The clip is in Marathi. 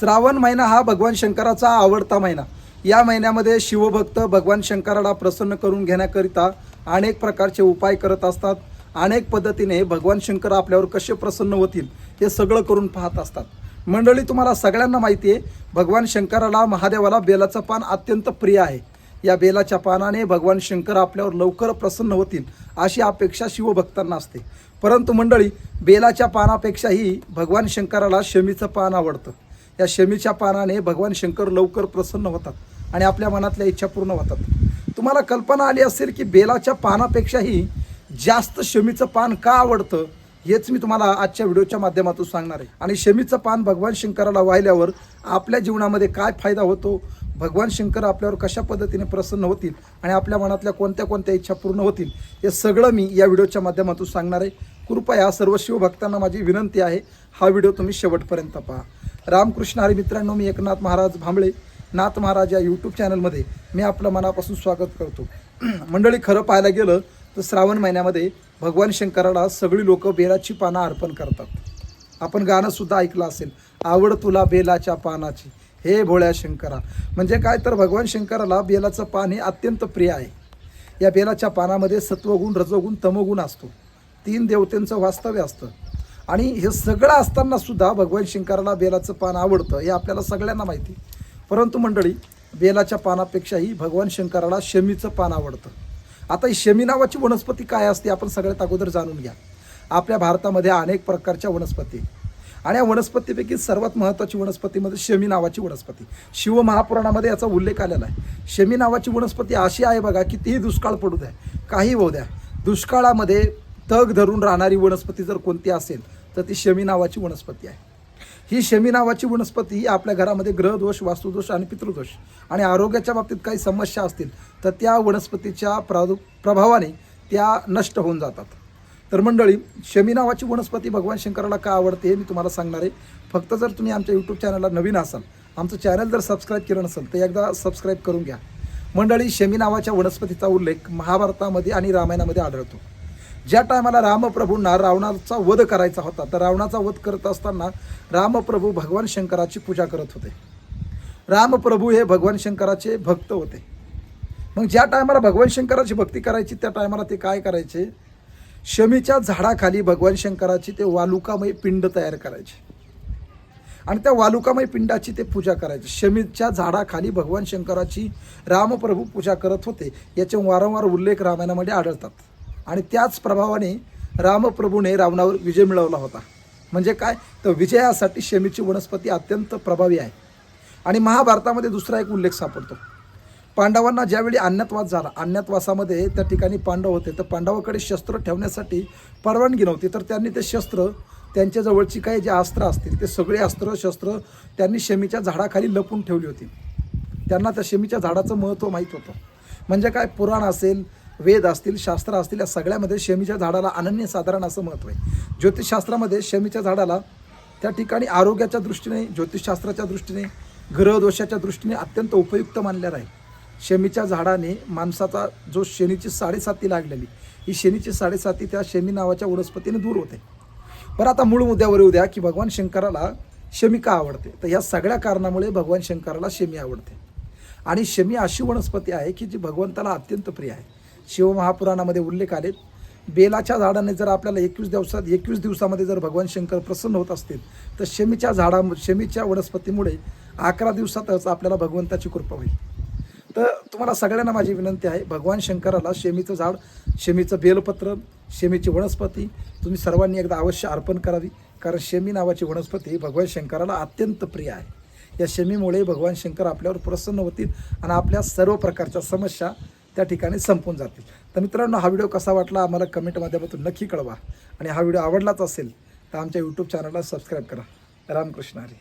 श्रावण महिना हा भगवान शंकराचा आवडता महिना. या महिन्यामध्ये शिवभक्त भगवान शंकराला प्रसन्न करून घेण्याकरिता अनेक प्रकारचे उपाय करत असतात. अनेक पद्धतीने भगवान शंकर आपल्यावर कसे प्रसन्न होतील हे सगळं करून पाहत असतात. मंडळी तुम्हाला सगळ्यांना माहिती आहे भगवान शंकराला महादेवाला बेलाचं पान अत्यंत प्रिय आहे. या बेलाच्या पानाने भगवान शंकर आपल्यावर लवकर प्रसन्न होतील अशी अपेक्षा शिवभक्तांना असते. परंतु मंडळी बेलाच्या पानापेक्षाही भगवान शंकराला शमीचं पान आवडतं. या शमीच्या पानाने भगवान शंकर लवकर प्रसन्न होतात आणि आपल्या मनातल्या इच्छा पूर्ण होतात. तुम्हाला कल्पना आली असेल की बेलाच्या पानापेक्षाही जास्त शमीचं पान का आवडतं हेच मी तुम्हाला आजच्या व्हिडिओच्या माध्यमातून सांगणार आहे. आणि शमीचं पान भगवान शंकराला वाहिल्यावर आपल्या जीवनामध्ये काय फायदा होतो? भगवान शंकर आपल्यावर कशा पद्धतीने प्रसन्न होतील आणि आपल्या मनातल्या कोणत्या कोणत्या इच्छा पूर्ण होतील हे सगळं मी या व्हिडिओच्या माध्यमातून सांगणार आहे. कृपया सर्व शिवभक्तांना माझी विनंती आहे हा व्हिडिओ तुम्ही शेवटपर्यंत पहा. रामकृष्ण हरी मित्रांनो मी एकनाथ महाराज भांबळे नाथ महाराज या यूट्यूब चॅनलमध्ये मी आपलं मनापासून स्वागत करतो. मंडळी खरं पाहायला गेलं तर श्रावण महिन्यामध्ये भगवान शंकराला सगळी लोक बेलाची पानं अर्पण करतात. आपण गाणंसुद्धा ऐकलं असेल आवड तुला बेलाच्या पानाची. हे भोळ्या शंकरा. म्हणजे काय तर भगवान शंकराला बेलाचं पान हे अत्यंत प्रिय आहे. या बेलाच्या पानामध्ये सत्वगुण रजोगुण तमोगुण असतो. तीन देवतेंचं वास्तव्य असतं. आणि हे सगळं असताना सुद्धा भगवान शंकराला बेलाचं पान आवडतं हे आपल्याला सगळ्यांना माहिती. परंतु मंडळी बेलाच्या पानापेक्षाही भगवान शंकराला शमीचं पान आवडतं. आता ही शमी नावाची वनस्पती काय असते आपण सगळ्यात अगोदर जाणून घ्या. आपल्या भारतामध्ये अनेक प्रकारच्या वनस्पती आणि या वनस्पतीपैकी सर्वात महत्त्वाची वनस्पतीमध्ये म्हणजे शमी नावाची वनस्पती. शिव महापुराणामध्ये याचा उल्लेख आलेला आहे. शमी नावाची वनस्पती अशी आहे बघा की तीही दुष्काळ पडू द्या. काही होऊ द्या. दुष्काळामध्ये तग धरून राहणारी वनस्पती जर कोणती असेल तर ती शमी नावाची वनस्पती आहे. ही शमी नावाची वनस्पती ही आपल्या घरामध्ये ग्रहदोष वास्तुदोष आणि पितृदोष आणि आरोग्याच्या बाबतीत काही समस्या असतील तर त्या वनस्पतीच्या प्रादु प्रभावाने त्या नष्ट होऊन जातात. तर मंडळी शमी नावाची वनस्पती भगवान शंकराला का आवडते हे मी तुम्हाला सांगणार आहे. फक्त जर तुम्ही आमच्या यूट्यूब चॅनलला नवीन असाल आमचं चॅनल जर सबस्क्राईब केलं नसेल तर एकदा सबस्क्राईब करून घ्या. मंडळी शमी नावाच्या वनस्पतीचा उल्लेख महाभारतामध्ये आणि रामायणामध्ये आढळतो. ज्या टायमाला रामप्रभूंना रावणाचा वध करायचा होता तर रावणाचा वध करत असताना रामप्रभू भगवान शंकराची पूजा करत होते. रामप्रभू हे भगवान शंकराचे भक्त होते. मग ज्या टायमाला भगवान शंकराची भक्ती करायची त्या टायमाला ते काय करायचे? शमीच्या झाडाखाली भगवान शंकराची ते वालुकामय पिंड तयार करायचे. आणि त्या वालुकामय पिंडाची ते पूजा करायचे. शमीच्या झाडाखाली भगवान शंकराची रामप्रभू पूजा करत होते. याचे वारंवार उल्लेख रामायणामध्ये आढळतात. आणि त्याच प्रभावाने रामप्रभूने रावणावर विजय मिळवला होता. म्हणजे काय? तर विजयासाठी शमीची वनस्पती अत्यंत प्रभावी आहे. आणि महाभारतामध्ये दुसरा एक उल्लेख सापडतो. पांडवांना ज्यावेळी अन्नत्वास झाला अन्नत्वासामध्ये त्या ठिकाणी पांडव होते. तर पांडवाकडे शस्त्र ठेवण्यासाठी परवानगी नव्हती. तर त्यांनी ते शस्त्र त्यांच्या जवळची काही जे अस्त्र असतील ते सगळे अस्त्र शस्त्र त्यांनी शमीच्या झाडाखाली लपून ठेवली होती. त्यांना त्या शमीच्या झाडाचं महत्त्व माहीत होतं. म्हणजे काय? पुराण असेल वेद असतील शास्त्र असतील या सगळ्यामध्ये शमीच्या झाडाला अनन्यसाधारण असं महत्त्व आहे. ज्योतिषशास्त्रामध्ये शमीच्या झाडाला त्या ठिकाणी आरोग्याच्या दृष्टीने ज्योतिषशास्त्राच्या दृष्टीने ग्रहदोषाच्या दृष्टीने अत्यंत उपयुक्त मानल्या आहे शमीच्या झाडाने माणसाचा जो शनीची साडेसाती लागलेली ही शनीची साडेसाती त्या शमी नावाच्या वनस्पतीने दूर होते. बरं आता मूळ मुद्द्यावर येऊ द्या की भगवान शंकराला शमी का आवडते? तर या सगळ्या कारणामुळे भगवान शंकराला शमी आवडते. आणि शमी अशी वनस्पती आहे की जी भगवंताला अत्यंत प्रिय आहे. शिवमहापुराणामध्ये उल्लेख आलेत. बेलाच्या झाडाने जर आपल्याला एकवीस दिवसात एकवीस दिवसामध्ये जर भगवान शंकर प्रसन्न होत असतील तर शमीच्या झाडा शमीच्या वनस्पतीमुळे अकरा दिवसातच आपल्याला भगवंताची कृपा होईल. तर तुम्हाला सगळ्यांना माझी विनंती आहे भगवान शंकराला शेमीचं झाड शेमीचं बेलपत्र शेमीची वनस्पती तुम्ही सर्वांनी एकदा अवश्य अर्पण करावी कारण शेमी नावाची वनस्पती भगवान शंकराला अत्यंत प्रिय आहे. या शमीमुळे भगवान शंकर आपल्यावर प्रसन्न होतील आणि आपल्या सर्व प्रकारच्या समस्या त्या ठिकाणी संपून जातील. तर मित्रांनो हा व्हिडिओ कसा वाटला आम्हाला कमेंट माध्यमातून नक्की कळवा. आणि हा व्हिडिओ आवडलाच असेल तर आमच्या यूट्यूब चॅनलला सबस्क्राईब करा. रामकृष्ण हरी.